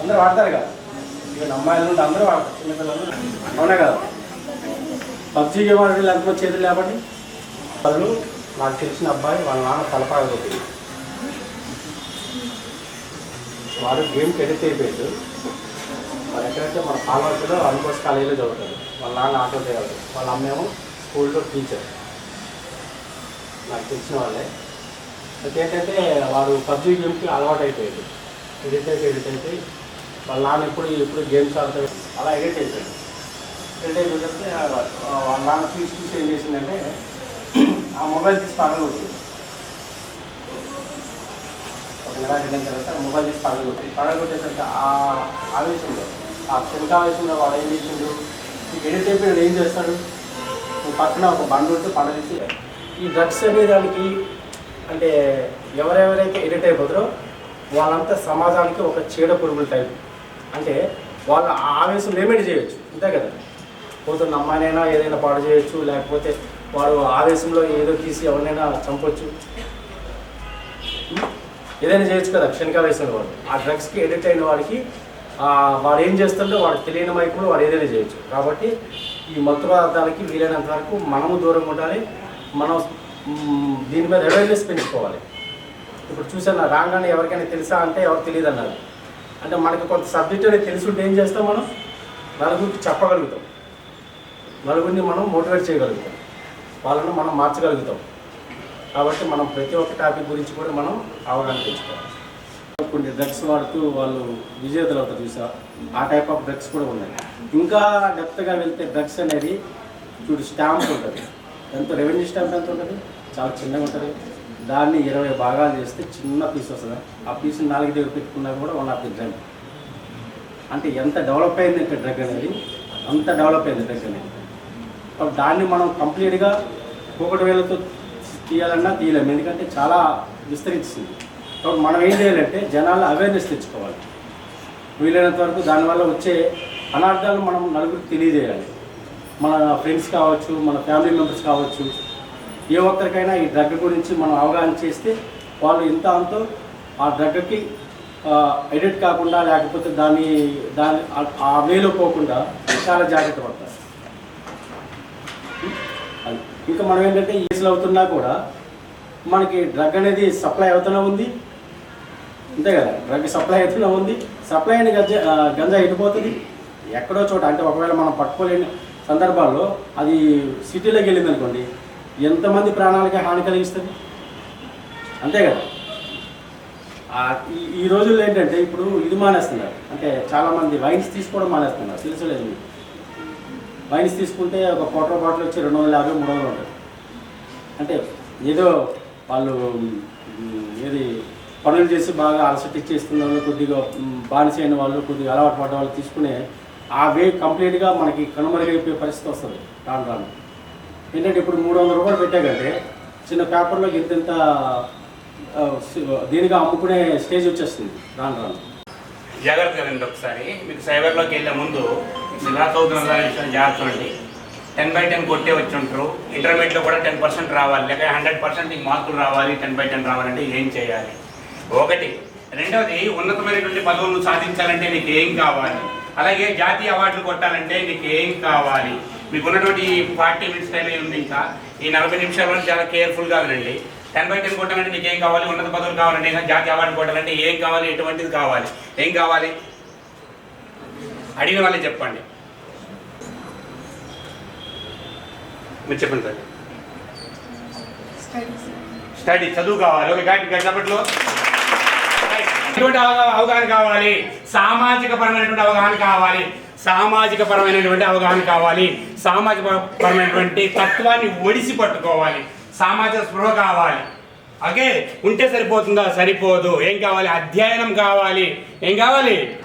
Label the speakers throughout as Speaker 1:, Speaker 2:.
Speaker 1: అందరూ వాడతారు కదా. ఇక అమ్మాయిలు ఉంటే అందరూ వాడతారు చిన్నపిల్లలు అవునా కదా? పబ్జీ గేమ్ ఆడే ఎంతమంది చేతులు కాబట్టి వాళ్ళు నాకు తెలిసిన అబ్బాయి వాళ్ళ నాన్న తలపాగా వాడు గేమ్కి ఎడిట్ అయిపోయాడు వాడు ఎక్కడంటే మన పాలవర్తిలో అనుకోస్ కాలేజీలో చదువుతాడు. వాళ్ళ నాన్న ఆటో డ్రైవర్. వాళ్ళ అమ్మేమో స్కూల్లో టీచర్. నాకు తెలిసిన వాళ్ళే. అయితే ఏంటంటే వాడు పబ్జీ గేమ్కి అలవాటు అయిపోయాడు ఎడిట్ అయితే ఎడిట్ అయితే వాళ్ళ నాన్న ఎప్పుడు ఎప్పుడు గేమ్స్ ఆడతాడు అలా ఎడిట్ అయిపోయాడు ఎడిట్ అయిపోతే వాళ్ళ నాన్న చూసి చూసి ఏం చేసిందంటే ఆ మొబైల్ తీసి పగలు కొట్టింది ఒక నెల వెళ్ళిన తర్వాత మొబైల్ తీసి పగలు కొట్టింది పగలు కొట్టేసరికి ఆ ఆవేశంలో ఆ క్షమిక ఆవేశంలో వాడు ఏం చేసిండు? ఎడిట్ అయిపోయాడు ఏం చేస్తాడు? నువ్వు పక్కన ఒక బండి ఉంటే పడేసి ఈ డ్రగ్స్ అనే దానికి అంటే ఎవరెవరైతే ఎడిట్ అయిపోతారో వాళ్ళంతా సమాజానికి ఒక చీడ పురుగుల టైపు అంటే వాళ్ళ ఆ ఆవేశం ఏమైనా చేయొచ్చు. అంతే కదా? పోతున్న అమ్మాయినైనా ఏదైనా పాడు చేయొచ్చు లేకపోతే వాడు ఆవేశంలో ఏదో తీసి ఎవరినైనా చంపొచ్చు. ఏదైనా చేయొచ్చు కదా క్షణికావేశంలో వాడు. ఆ డ్రగ్స్కి ఎడిట్ అయిన వాడికి వాడు ఏం చేస్తుందో వాడు తెలియని మైపులో వాడు ఏదైనా చేయొచ్చు. కాబట్టి ఈ మత్తు పదార్థాలకి వీలైనంత వరకు మనము దూరంగా ఉండాలి. మనం దీని మీద అవేర్నెస్ పెంచుకోవాలి. ఇప్పుడు చూసాను రాగానే ఎవరికైనా తెలుసా అంటే ఎవరు తెలియదు అన్నారు అంటే మనకు కొంత సబ్జెక్ట్ అనేది తెలుసుంటే ఏం చేస్తాం మనం? నలుగురికి చెప్పగలుగుతాం. నలుగురిని మనం మోటివేట్ చేయగలుగుతాం. వాళ్ళను మనం మార్చగలుగుతాం. కాబట్టి మనం ప్రతి ఒక్క టాపిక్ గురించి కూడా మనం అవగాహన తెచ్చుకోవాలి. కొన్ని డ్రగ్స్ వాడుతూ వాళ్ళు విజేతలు అవుతారు చూసా? ఆ టైప్ ఆఫ్ డ్రగ్స్ కూడా ఉన్నాయి. ఇంకా డెప్త్గా వెళ్తే డ్రగ్స్ అనేది చూడు స్టాంప్ ఉంటుంది. ఎంత రెవెన్యూ స్టాంప్ ఎంత ఉంటుంది? చాలా చిన్నగా ఉంటుంది. దాన్ని ఇరవై భాగాలు చేస్తే చిన్న పీస్ వస్తుంది. ఆ పీస్ నాలుగు దగ్గర పెట్టుకున్నా కూడా వన్ ఆఫ్ ది డ్రగ్ అంటే ఎంత డెవలప్ అయింది ఇంకా డ్రగ్ అనేది అంత డెవలప్ అయింది డ్రగ్ అనేది. దాన్ని మనం కంప్లీట్గా ఒకటి వేలతో తీయాలన్నా తీయలేము. ఎందుకంటే చాలా విస్తరించింది. కాబట్టి మనం ఏం చేయాలంటే జనాల అవేర్నెస్ తెచ్చుకోవాలి. వీలైనంత వరకు దానివల్ల వచ్చే అనార్థాలు మనం నలుగురికి తెలియజేయాలి. మన ఫ్రెండ్స్ కావచ్చు మన ఫ్యామిలీ మెంబర్స్ కావచ్చు ఏ ఒక్కరికైనా ఈ డ్రగ్ గురించి మనం అవగాహన చేస్తే వాళ్ళు ఇంత అంతో ఆ డ్రగ్కి ఎడిట్ కాకుండా లేకపోతే దాన్ని దాని ఆ- వేలో పోకుండా చాలా జాగ్రత్త పడతారు ఇంకా మనం ఏంటంటే ఈజీలు అవుతున్నా కూడా మనకి డ్రగ్ అనేది సప్లై అవుతూనే ఉంది. అంతే కదా? డ్రగ్ సప్లై అవుతూనే ఉంది. సప్లై అయిన గంజ గంజా వెళ్ళిపోతుంది ఎక్కడో చోట. అంటే ఒకవేళ మనం పట్టుకోలేని సందర్భాల్లో అది సిటీలోకి వెళ్ళింది అనుకోండి ఎంతమంది ప్రాణాలకి హాని కలిగిస్తుంది? అంతే కదా? ఈ రోజుల్లో ఏంటంటే ఇప్పుడు ఇది మానేస్తున్నారు. అంటే చాలామంది వైన్స్ తీసుకోవడం మానేస్తున్నారు. తెలుసులేదు మీకు. వైన్స్ తీసుకుంటే ఒక క్వార్టర్ బాటిల్ వచ్చి రెండు వందల యాభై మూడు వందలు ఉంటుంది. అంటే ఏదో వాళ్ళు ఏది పనులు చేసి బాగా అలసట ఇచ్చేస్తున్న వాళ్ళు కొద్దిగా బానిస అయిన వాళ్ళు కొద్దిగా అలవాటు పడ్డ వాళ్ళు తీసుకునే ఆ వే కంప్లీట్గా మనకి కనుమరుగైపోయే పరిస్థితి వస్తుంది. రాను రాను. ఏంటంటే ఇప్పుడు మూడు వందల రూపాయలు పెట్టాకంటే చిన్న పేపర్లో ఇంత ఇంత దీనిగా అమ్ముకునే స్టేజ్ వచ్చేస్తుంది రాను రాను.
Speaker 2: జాగ్రత్త కదండి ఒకసారి. మీకు సైబర్లోకి వెళ్ళే ముందు నిరాశ అవుతున్న విషయం జాగ్రత్త అండి టెన్ బై టెన్ కొట్టే వచ్చి ఉంటారు. ఇంటర్మీడియట్లో కూడా టెన్ పర్సెంట్ రావాలి. లేక హండ్రెడ్ పర్సెంట్ మార్కులు రావాలి టెన్ బై టెన్ రావాలంటే ఏం చేయాలి? ఒకటి. రెండవది ఉన్నతమైనటువంటి పదవులను సాధించాలంటే నీకు ఏం కావాలి? అలాగే జాతీయ అవార్డులు కొట్టాలంటే నీకు ఏం కావాలి? మీకు ఉన్నటువంటి ఫార్టీ మినిట్స్ టైం ఉంది ఇంకా? ఈ నలభై నిమిషాల్లో చాలా కేర్ఫుల్గా వినండి. టెన్ బై టెన్ కొట్టాలంటే నీకు ఏం కావాలి? ఉన్నత పదవులు కావాలంటే జాతీయ అవార్డు కొట్టాలంటే ఏం కావాలి? ఎటువంటిది కావాలి? ఏం కావాలి? అడిగిన వాళ్ళే చెప్పండి. మీరు చెప్పండి సార్. స్టడీ చదువు కావాలి. ఒక గట్టి ఎటువంటి అవగాహన కావాలి. సామాజిక పరమైనటువంటి అవగాహన కావాలి. సామాజిక పరమైనటువంటి అవగాహన కావాలి. సామాజిక పరమైనటువంటి తత్వాన్ని ఒడిసి పట్టుకోవాలి. సామాజిక స్పృహ కావాలి. ఓకే? ఉంటే సరిపోతుందా? సరిపోదు. ఏం కావాలి? అధ్యయనం కావాలి. ఏం కావాలి?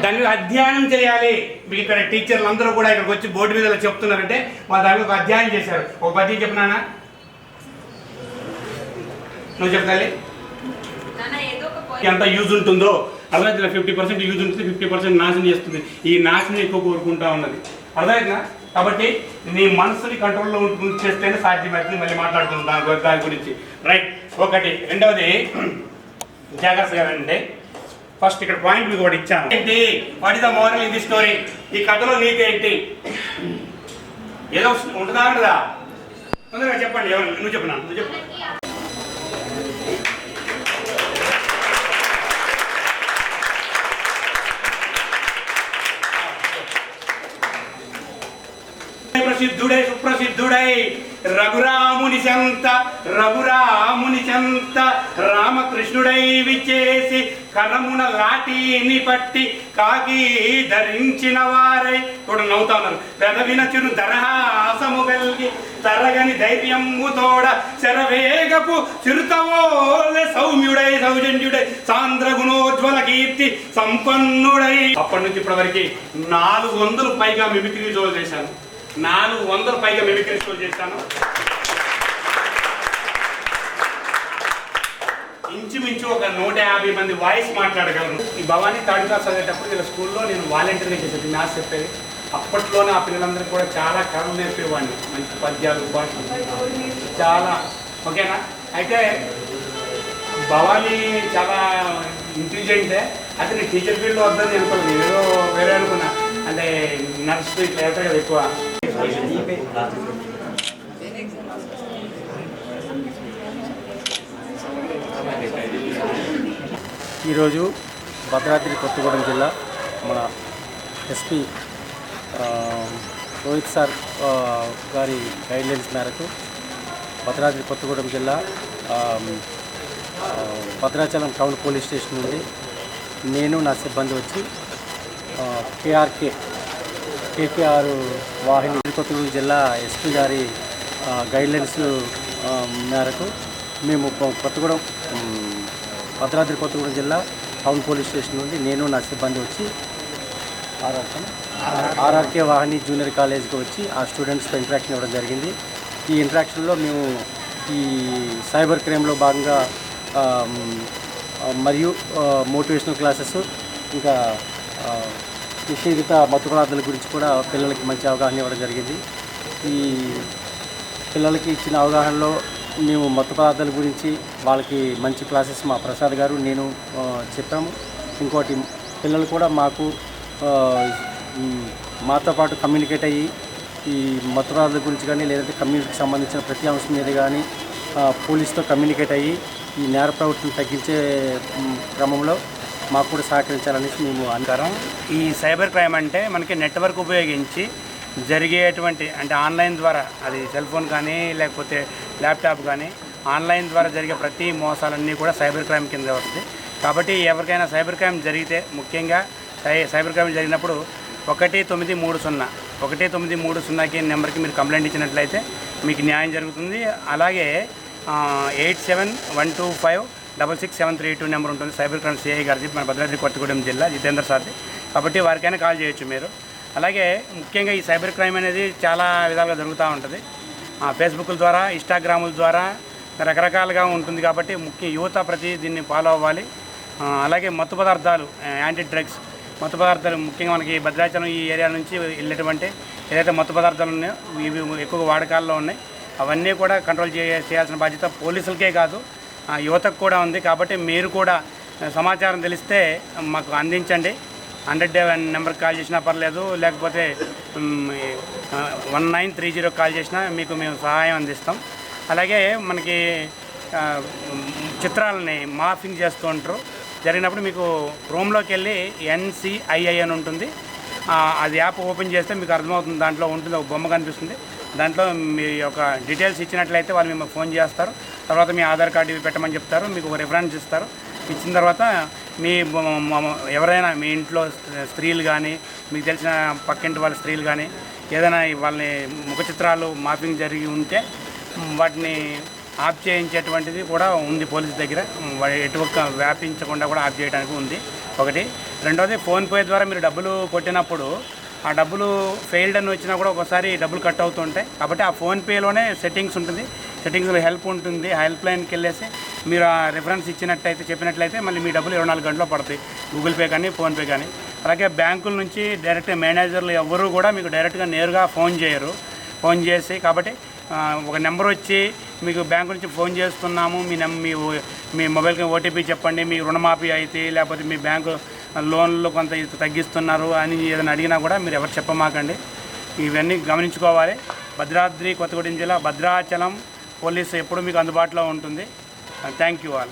Speaker 2: దాని అధ్యయనం చేయాలి. మీకు ఇక్కడ టీచర్లు అందరూ కూడా ఇక్కడికి వచ్చి బోర్డు మీద చెప్తున్నారంటే వాళ్ళు దాని మీద ఒక అధ్యయనం చేశారు. ఒక పద్యం చెప్పినానా నువ్వు చెప్తాలి ఎంత యూజ్ ఉంటుందో. అర్థమైతే ఫిఫ్టీ పర్సెంట్ యూజ్ ఉంటుంది ఫిఫ్టీ పర్సెంట్ నాశనం చేస్తుంది. ఈ నాశనం ఎక్కువ కోరుకుంటా ఉన్నది. అర్థమైందా? కాబట్టి నీ మనసుని కంట్రోల్లో చేస్తేనే సాధ్యమవుతుంది మళ్ళీ మాట్లాడుకుందాం దాని దాని గురించి. రైట్ ఒకటి. రెండవది జాగ్రత్తగా అంటే ఫస్ట్ ఇక్కడ పాయింట్ మీకు ఒకటి ఇచ్చాను. ఏంటి? What is the moral in the story ఈ కథలో నీతి ఏంటి? ఏదో ఉంటుందా ఉండదా తొందరగా చెప్పండి. ఎవరు? నువ్వు చెప్పు నువ్వు చెప్పు. ప్రసిద్ధుడై సుప్రసిద్ధుడై రఘురాముని చెంత రఘురాముని చెంత రామకృష్ణుడై విచ్చేసి కరమున లాఠీని పట్టి కాకి ధరించిన వారై కూడా నవ్వుతా ఉన్నారు చిరు దరహాసము కలిగి తరగని ధైర్యము తోడ శరవేగపు చిరుతవోలే సౌమ్యుడై సౌజన్యుడై సాంద్ర గుణోజ్వల కీర్తి సంపన్నుడై. అప్పటి నుంచి ఇప్పటివరకు నాలుగు వందలు పైగా మిమిక్రీ జోలు చేశాను. నాలుగు వందల పైగా మిమిక్రీ షో చేశాను. ఇంచుమించు ఒక నూట యాభై మంది వాయిస్ మాట్లాడగలను ఈ భవానీ థర్డ్ క్లాస్ చదివేటప్పుడు వీళ్ళ స్కూల్లో నేను వాలంటీర్గా చేసేది. మ్యాథ్స్ చెప్పేది. అప్పట్లోనే ఆ పిల్లలందరికీ కూడా చాలా కళలు నేర్పేవాడిని. మంచి పద్యాలు భాషలు. చాలా. ఓకేనా? అయితే భవానీ చాలా ఇంటెలిజెంటే అయితే నేను టీచర్ ఫీల్డ్ వద్దని అనుకోలేదు నేను ఏదో వేరే అనుకున్నా. అంటే నర్స్ ఇట్లా కదా ఎక్కువ.
Speaker 1: ఈరోజు భద్రాద్రి కొత్తగూడెం జిల్లా మన ఎస్పీ రోహిత్ సార్ గారి గైడ్లైన్స్ మేరకు భద్రాద్రి కొత్తగూడెం జిల్లా భద్రాచలం టౌన్ పోలీస్ స్టేషన్ నుండి నేను నా సిబ్బంది వచ్చి కేఆర్కే కేకేఆర్ వాహిని కొత్తగూడెం జిల్లా ఎస్పీ గారి గైడ్లైన్స్ మేరకు మేము కొత్తగూడెం భద్రాద్రి కొత్తగూడెం జిల్లా టౌన్ పోలీస్ స్టేషన్ నుండి నేను నా సిబ్బంది వచ్చి ఆర్ఆర్కే వాహిని జూనియర్ కాలేజ్కి వచ్చి ఆ స్టూడెంట్స్తో ఇంట్రాక్షన్ ఇవ్వడం జరిగింది. ఈ ఇంటరాక్షన్లో మేము ఈ సైబర్ క్రైమ్లో భాగంగా మరియు మోటివేషనల్ క్లాసెస్ ఇంకా నిషేధిత మత్తు పదార్థాల గురించి కూడా పిల్లలకి మంచి అవగాహన ఇవ్వడం జరిగింది. ఈ పిల్లలకి ఇచ్చిన అవగాహనలో మేము మత్తు పదార్థాల గురించి వాళ్ళకి మంచి క్లాసెస్ మా ప్రసాద్ గారు నేను చెప్పాము. ఇంకోటి పిల్లలు కూడా మాకు మాతో పాటు కమ్యూనికేట్ అయ్యి ఈ మత్తు పదార్థాల గురించి కానీ లేదంటే కమ్యూనిటీకి సంబంధించిన ప్రతి అంశం మీద కానీ పోలీస్తో కమ్యూనికేట్ అయ్యి ఈ నేర ప్రవృత్తిని తగ్గించే క్రమంలో మాకు కూడా సహకరించాలనేసి మేము
Speaker 2: అనుకారం ఈ సైబర్ క్రైమ్ అంటే మనకి నెట్వర్క్ ఉపయోగించి జరిగేటువంటి అంటే ఆన్లైన్ ద్వారా అది సెల్ ఫోన్ కానీ లేకపోతే ల్యాప్టాప్ కానీ ఆన్లైన్ ద్వారా జరిగే ప్రతి మోసాలన్నీ కూడా సైబర్ క్రైమ్ కింద వస్తుంది కాబట్టి ఎవరికైనా సైబర్ క్రైమ్ జరిగితే ముఖ్యంగా సై సైబర్ క్రైమ్ జరిగినప్పుడు ఒకటి తొమ్మిది మూడు సున్నా ఒకటి తొమ్మిది మూడు సున్నాకి నెంబర్కి మీరు కంప్లైంట్ ఇచ్చినట్లయితే మీకు న్యాయం జరుగుతుంది. అలాగే eight seven one two five double six seven three two number ఉంటుంది. సైబర్ క్రైమ్ సిఐ గారిది మన భద్రాద్రి కొత్తగూడెం జిల్లా జితేందర్ సార్ది కాబట్టి వారికైనా కాల్ చేయొచ్చు మీరు. అలాగే ముఖ్యంగా ఈ సైబర్ క్రైమ్ అనేది చాలా విధాలుగా జరుగుతూ ఉంటుంది. ఫేస్బుక్ల ద్వారా ఇన్స్టాగ్రాముల ద్వారా రకరకాలుగా ఉంటుంది కాబట్టి ముఖ్య యువత ప్రతి దీన్ని ఫాలో అవ్వాలి. అలాగే మత్తు పదార్థాలు యాంటీ డ్రగ్స్ మత్తు పదార్థాలు ముఖ్యంగా మనకి భద్రాచలం ఈ ఏరియా నుంచి వెళ్ళేటువంటి ఏదైతే మత్తు పదార్థాలు ఉన్నాయో ఇవి ఎక్కువ వాడకాల్లో ఉన్నాయి. అవన్నీ కూడా కంట్రోల్ చేయ చేయాల్సిన బాధ్యత పోలీసులకే కాదు యువతకు కూడా ఉంది కాబట్టి మీరు కూడా సమాచారం తెలిస్తే మాకు అందించండి. హండ్రెడ్ నెంబర్కి కాల్ చేసినా పర్లేదు లేకపోతే one nine three zero call చేసినా మీకు మేము సహాయం అందిస్తాం. అలాగే మనకి చిత్రాలని మాఫింగ్ చేస్తూ ఉంటారు. జరిగినప్పుడు మీకు రూమ్లోకి వెళ్ళి ఎన్సిఐఐ అని ఉంటుంది. అది యాప్ ఓపెన్ చేస్తే మీకు అర్థమవుతుంది దాంట్లో ఉంటుంది ఒక బొమ్మ కనిపిస్తుంది. దాంట్లో మీ యొక్క డీటెయిల్స్ ఇచ్చినట్లయితే వాళ్ళు మిమ్మల్ని ఫోన్ చేస్తారు. తర్వాత మీ ఆధార్ కార్డు ఇవి పెట్టమని చెప్తారు. మీకు ఒక రిఫరెన్స్ ఇస్తారు. ఇచ్చిన తర్వాత మీ ఎవరైనా మీ ఇంట్లో స్త్రీలు కానీ మీకు తెలిసిన పక్కింటి వాళ్ళ స్త్రీలు కానీ ఏదైనా వాళ్ళని ముఖ చిత్రాలు మాఫింగ్ జరిగి ఉంటే వాటిని ఆఫ్ చేయించేటువంటిది కూడా ఉంది పోలీస్ దగ్గర. ఎటువంటి వ్యాపించకుండా కూడా ఆఫ్ చేయడానికి ఉంది. ఒకటి. రెండవది ఫోన్పే ద్వారా మీరు డబ్బులు కొట్టినప్పుడు ఆ డబ్బులు ఫెయిల్డ్ అని వచ్చినా కూడా ఒకసారి డబ్బులు కట్ అవుతుంటాయి. కాబట్టి ఆ ఫోన్పేలోనే సెట్టింగ్స్ ఉంటుంది. సెట్టింగ్స్లో హెల్ప్ ఉంటుంది. ఆ హెల్ప్ లైన్కి వెళ్ళేసి మీరు ఆ రిఫరెన్స్ ఇచ్చినట్టయితే చెప్పినట్లయితే మళ్ళీ మీ డబ్బులు ఇరవై నాలుగు గంటల్లో పడతాయి. గూగుల్ పే కానీ ఫోన్పే కానీ. అలాగే బ్యాంకుల నుంచి డైరెక్ట్ మేనేజర్లు ఎవరు కూడా మీకు డైరెక్ట్గా నేరుగా ఫోన్ చేయరు. ఫోన్ చేసి కాబట్టి ఒక నెంబర్ వచ్చి మీకు బ్యాంకు నుంచి ఫోన్ చేస్తున్నాము. మీ నెం మీ మీ మొబైల్కి ఓటీపీ చెప్పండి. మీ రుణమాఫీ అయితే లేకపోతే మీ బ్యాంకు లోన్లు కొంత తగ్గిస్తున్నారు అని ఏదైనా అడిగినా కూడా మీరు ఎవరు చెప్పమాకండి. ఇవన్నీ గమనించుకోవాలి. భద్రాద్రి కొత్తగూడెం జిల్లా భద్రాచలం పోలీసు ఎప్పుడు మీకు అందుబాటులో ఉంటుంది. Thank you all.